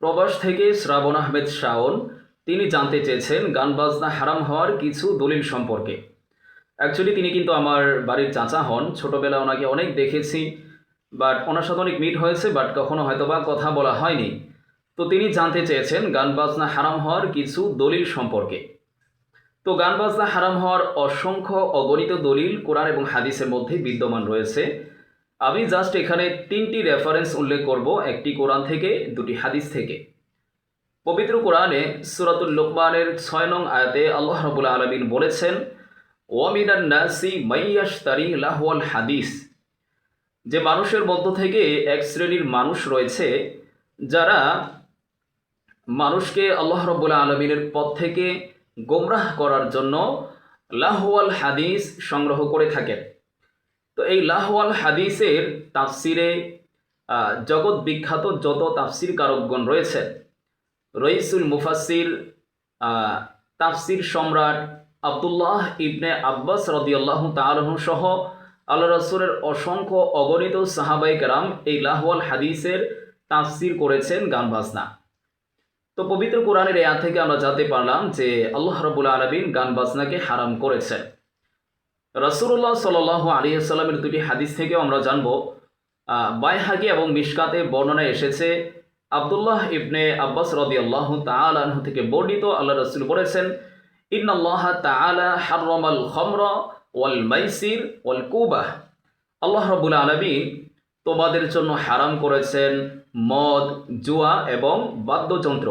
প্রবাস থেকে শ্রাবণ আহমেদ শাওন, তিনি জানতে চেয়েছেন গান বাজনা হারাম হওয়ার কিছু দলিল সম্পর্কে। অ্যাকচুয়ালি তিনি কিন্তু আমার বাড়ির চাচা হন। ছোটোবেলায় ওনাকে অনেক দেখেছি বাট ওনার সাথে অনেক মিট হয়েছে বাট কখনো হয়তো বা কথা বলা হয়নি। তো তিনি জানতে চেয়েছেন গান বাজনা হারাম হওয়ার কিছু দলিল সম্পর্কে। তো গান বাজনা হারাম হওয়ার অসংখ্য অগণিত দলিল কোরআন এবং হাদিসের মধ্যে বিদ্যমান রয়েছে। আমি জাস্ট এখানে তিনটি রেফারেন্স উল্লেখ করব, একটি কোরআন থেকে, দুটি হাদিস থেকে। পবিত্র কোরআনে সুরাতুল লোকমানের ছয় নং আয়াতে আল্লাহ রবুল আলমিন বলেছেন ওয়ামিনান নাসি মাইয়াস তারি লাহওয়াল হাদিস। যে মানুষের মধ্য থেকে এক শ্রেণির মানুষ রয়েছে, যারা মানুষকে আল্লাহ রব্বুল আলমিনের পথ থেকে গোমরাহ করার জন্য লাহওয়াল হাদিস সংগ্রহ করে থাকেন। তো এই লাহওয়াল হাদিসের তাফসিরে জগৎ বিখ্যাত যত তাফসির কারকগণ রয়েছে রইসুল মুফাসির তাফসির সম্রাট আবদুল্লাহ ইবনে আব্বাস রদিয়াল্লাহ তালহ সহ আল্লাহ রসুলের অসংখ্য অগণিত সাহাবাই কেরাম এই লাহওয়াল হাদিসের তাফসির করেছেন গান বাজনা। তো পবিত্র কোরআনের এয়া থেকে আমরা জানতে পারলাম যে আল্লাহ রবুল আলমিন গান বাজনাকে হারাম করেছেন। রসুল্লাহ সাল আলী সাল্লামের দুটি হাদিস থেকেও আমরা জানব। বাইহাগি এবং মিশকাতে বর্ণনা এসেছে, আবদুল্লাহ ইবনে আব্বাস রদি আল্লাহ তালাহ থেকে বর্ণিত, আল্লাহ রসুল বলেছেন ইন্নআল্লাহ তালা হারমাল খমর ওয়াল মাইসির ওয়াল কুবাহ। আল্লাহ রবুল আলমিন তোমাদের জন্য হারাম করেছেন মদ, জুয়া এবং বাদ্যযন্ত্র।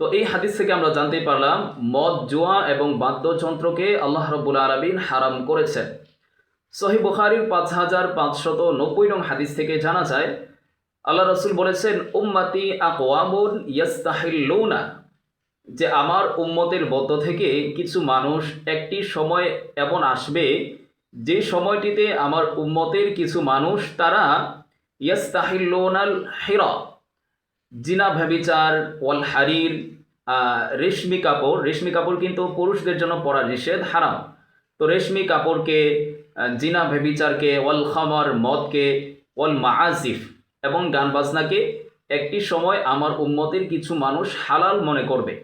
তো এই হাদিস থেকে আমরা জানতে পারলাম, মদ, জুয়া এবং বাদ্যযন্ত্রকে আল্লাহ রব্বুল আলমিন হারাম করেছেন। সহি বুখারির পাঁচ হাজার পাঁচশত নব্বই নং হাদিস থেকে জানা যায়, আল্লাহ রসুল বলেছেন, উম্মাতি আকওয়ামুন ইয়াস্তাহিল্লুনা যে আমার উম্মতের মধ্য থেকে কিছু মানুষ একটি সময় এমন আসবে, যে সময়টিতে আমার উম্মতের কিছু মানুষ তারা ইয়াস্তাহিল্লোনাল হেরা জিনা ভ্যাবিচার ওয়াল হারির রেশমি কাপড় রেশমি কাপড় কিন্তু পুরুষদের জন্য পরা নিষেধ, হারাম। তো রেশমি কাপড়কে জিনা ভেবিচারকে, ওয়াল খামার, মদকে, ওয়াল মাআজিফ এবং গান বাজনাকে একটি সময় আমার উম্মতের কিছু মানুষ হালাল মনে করবে।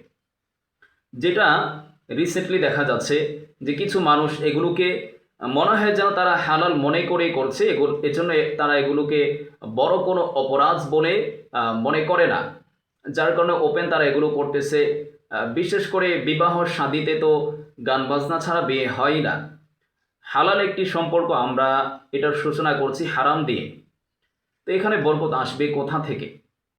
যেটা রিসেন্টলি দেখা যাচ্ছে যে কিছু মানুষ এগুলোকে মনে হয় যেন তারা হালাল মনে করে করছে এজন্য তারা এগুলোকে বড় কোনো অপরাধ বলে মনে করে না। যার কারণে ওপেন তারা এগুলো করতেছে বিশেষ করে বিবাহ শাদিতে তো গান বাজনা ছাড়া বিয়ে হয় না। হালাল একটি সম্পর্ক আমরা এটার সূচনা করছি হারাম দিয়ে। তো এখানে বরকত আসবে কোথা থেকে?